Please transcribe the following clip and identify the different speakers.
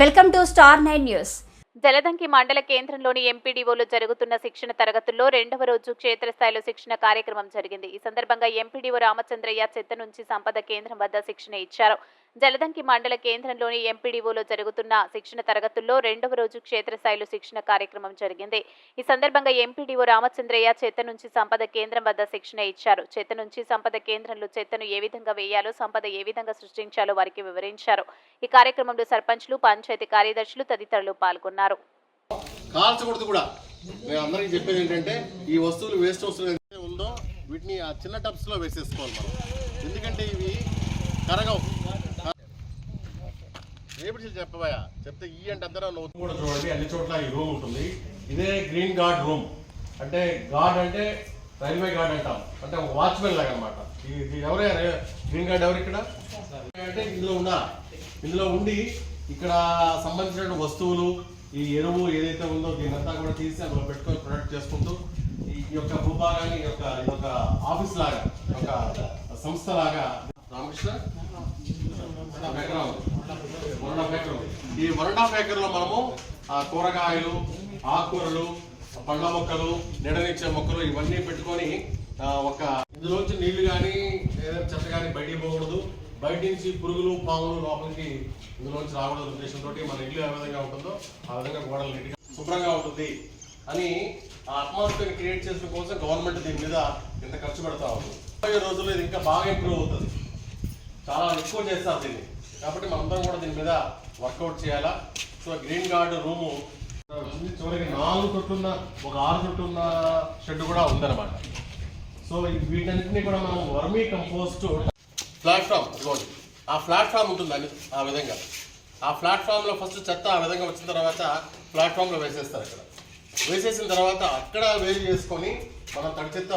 Speaker 1: Welcome to star nine news.
Speaker 2: Jaladanki మండల కేంద్రంలోని ఎంపీడీఓలో జరుగుతున్న శిక్షణ తరగతుల్లో రెండవ రోజు క్షేత్రస్థాయిలో శిక్షణ కార్యక్రమం జరిగింది. ఈ సందర్భంగా ఎంపీడీఓ రామచంద్రయ్య చెత్త నుంచి సంపద కేంద్రం వద్ద శిక్షణ ఇచ్చారు. జలదంకి మండల కేంద్రంలోని ఎంపీడీఓలో జరుగుతున్న శిక్షణ తరగతుల్లో రెండవ రోజు క్షేత్రస్థాయిలో శిక్షణ కార్యక్రమం జరిగింది. ఈ సందర్భంగా ఎంపీడీఓ రామచంద్రయ్య చెత్త నుంచి సంపద కేంద్రం వద్ద శిక్షణ ఇచ్చారు. చెత్త నుంచి సంపద కేంద్రంలో చెత్తను ఏ విధంగా వేయాలో సంపద ఏ విధంగా సృష్టించాలో వారికి వివరించారు. ఈ కార్యక్రమంలో సర్పంచ్లు పంచాయతీ కార్యదర్శులు తదితరులు పాల్గొన్నారు.
Speaker 3: కాల్చకూడదు కూడా. అందరికీ చెప్పేది ఏంటంటే ఈ వస్తువులు వేస్ట్ వస్తువులు ఉందో వీటిని ఆ చిన్న టబ్స్లో వేసేసుకోవాలి మనం. ఎందుకంటే ఇవి కరగవు. చెప్పబోయా? చెప్తే ఈ అంటే అందరూ నవ్వు కూడా చూడండి అన్ని చోట్ల ఈ రూమ్ ఉంటుంది. ఇదే గ్రీన్ గార్డ్ రూమ్ అంటే గార్డ్ అంటే రైల్వే గార్డ్ అంటాం. అంటే వాచ్మెన్ లాగా అనమాట ఇది ఎవరే? గ్రీన్ గార్డ్ ఎవరు ఇక్కడ? అంటే ఇందులో ఉన్న ఇందులో ఉండి ఇక్కడ సంబంధించిన వస్తువులు ఈ ఎరువు ఏదైతే ఉందో దీనంతా కూడా తీసి అందులో పెట్టుకొని ప్రొడక్ట్ చేసుకుంటూ ఈ యొక్క భూభాగాన్ని ఈ యొక్క ఈ ఒక ఆఫీస్ లాగా ఒక సంస్థ లాగా రామకృష్ణ? ఈ వన్ అండ్ హాఫ్లో మనము ఆ కూరగాయలు ఆకుకూరలు పండ్ల మొక్కలు నిడనిచ్చే మొక్కలు ఇవన్నీ పెట్టుకొని ఒక ఇందులోంచి నీళ్ళు కానీ ఏదైనా చెత్త కానీ బయటికి పోకూడదు. బయట నుంచి పురుగులు పాములు లోపలికి ఇందులోంచి రాకూడదు ఉద్దేశంతో మన ఇల్లు ఏ విధంగా ఉంటుందో ఆ విధంగా గోడలు నీట్గా శుభ్రంగా ఉంటుంది అని ఆ అట్మాస్ఫియర్ క్రియేట్ చేసిన కోసం గవర్నమెంట్ దీని మీద ఇంత ఖర్చు పెడతా ఉంది. రోజుల్లో ఇది ఇంకా బాగా ఇంప్రూవ్ అవుతుంది. చాలా ఎక్కువ చేస్తారు దీన్ని. కాబట్టి మనందరం కూడా దీని మీద వర్కౌట్ చేయాలా? సో గ్రీన్ గార్డ్ రూము చివరికి నాలుగు తొట్టున్న ఒక ఆరు తొట్టున్న షెడ్ కూడా ఉందన్నమాట. సో వీటన్నింటినీ వీటన్నిటిని కూడా మనం వర్మీ కంపోస్ట్ ప్లాట్ఫామ్ ఇదిగోండి ఆ ప్లాట్ఫామ్ ఉంటుంది ఆ విధంగా. ఆ ప్లాట్ఫామ్లో ఫస్ట్ చెత్త ఆ విధంగా వచ్చిన తర్వాత ప్లాట్ఫామ్లో వేసేస్తారు ఇక్కడ వేసేసిన తర్వాత అక్కడ వేరు చేసుకొని మనం తడి చెత్త